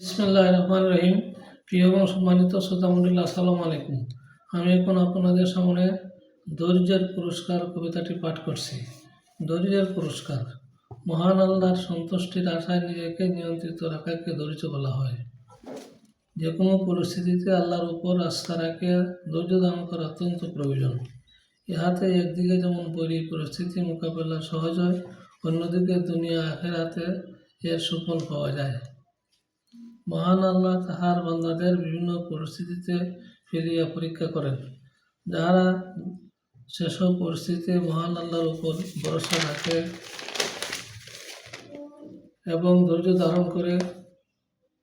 রহমান রহিম। প্রিয় এবং সম্মানিত শ্রোতামণ্ডলী আসসালামু আলাইকুম। আমি এখন আপনাদের সামনে ধৈর্যের পুরস্কার কবিতাটি পাঠ করছি। ধৈর্যের পুরস্কার। মহান আল্লাহর সন্তুষ্টির আশায় নিজেকে নিয়ন্ত্রিত রাখাকে ধৈর্য বলা হয়। যে কোনো পরিস্থিতিতে আল্লাহর উপর আস্থা রাখে, ধৈর্য ধারণ করা অত্যন্ত প্রয়োজন। ইহাতে একদিকে যেমন বৈরী পরিস্থিতি, মোকাবেলা সহজ হয়, অন্যদিকে দুনিয়া আখের হাতে এর সুফল পাওয়া যায়। মহান আল্লাহ তাহার বান্দাদের বিভিন্ন পরিস্থিতিতে ফিরিয়া পরীক্ষা করেন, যাহারা সেসব পরিস্থিতিতে মহান আল্লাহর উপর ভরসা রাখে এবং ধৈর্য ধারণ করে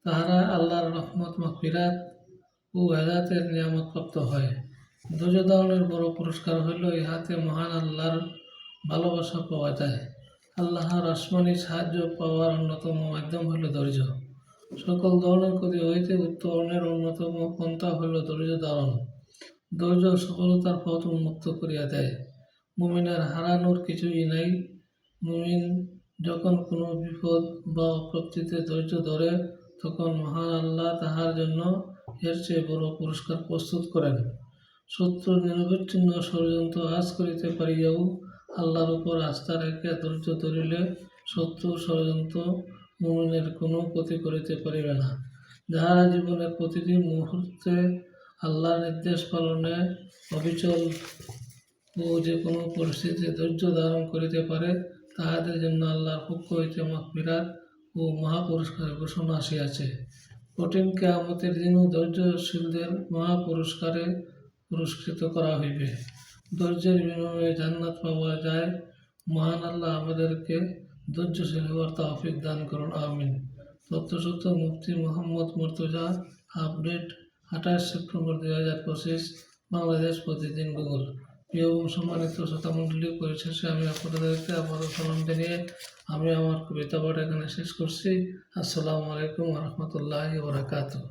তাহারা আল্লাহর রহমত, মাগফিরাত ও হেদাতের নিয়ামত প্রাপ্ত হয়। ধৈর্য ধারণের বড় পুরস্কার হইল ইহাতে মহান আল্লাহর ভালোবাসা পাওয়া যায়। আল্লাহর আসমানি সাহায্য পাওয়ার অন্যতম মাধ্যম হইল ধৈর্য। সকল ধরনের ক্ষতি হইতে উত্তরণের অন্যতম পন্থা হইল ধৈর্য ধারণ। ধৈর্য সফলতার পথ উন্মুক্ত করিয়া দেয়। মুমিনের হারানোর কিছুই নাই। মুমিন যখন কোনো বিপদ বা অপ্রাপ্তিতে ধৈর্য ধরে, তখন মহান আল্লাহ তাহার জন্য এর চেয়ে বড় পুরস্কার প্রস্তুত করেন। শত্রু নিরবিচ্ছিন্ন ষড়যন্ত্র আজ করিতে পারিয়াও আল্লাহর উপর আস্থা রেখে ধৈর্য ধরিলে শত্রু ষড়যন্ত্র মুমিনের কোনো ক্ষতি করিতে পারিবে না। যাহারা জীবনের প্রতিটি মুহূর্তে আল্লাহর নির্দেশ পালনে অবিচল ও যে কোনো পরিস্থিতিতে ধৈর্য ধারণ করিতে পারে, তাহাদের জন্য আল্লাহর পক্ষ হইতে মাগফিরাত ও মহাপুরস্কারের ঘোষণা আসিয়াছে। কঠিন কেয়ামতের দিনও ধৈর্যশীলদের মহাপুরস্কারে পুরস্কৃত করা হইবে। ধৈর্যের বিনিময়ে জান্নাত পাওয়া যায়। মহান আল্লাহ আমাদেরকে ধৈর্যশীল হওয়ার তৌফিক দান করুন, আমিন। তথ্যসূত্র মুফতি মোহাম্মদ মর্তুজা আপডেট আঠাশ সেপ্টেম্বর দুই হাজার পঁচিশ, বাংলাদেশ প্রতিদিন গুগল। প্রিয় সম্মানিত শ্রোতামণ্ডলী, পরিশেষে আমি আপনাদেরকে আবারও সালাম জানিয়ে আমি আমার কবিতা পাঠ এখানে শেষ করছি। আসসালামু আলাইকুম রহমতুল্লাহ বরাকাতুহ।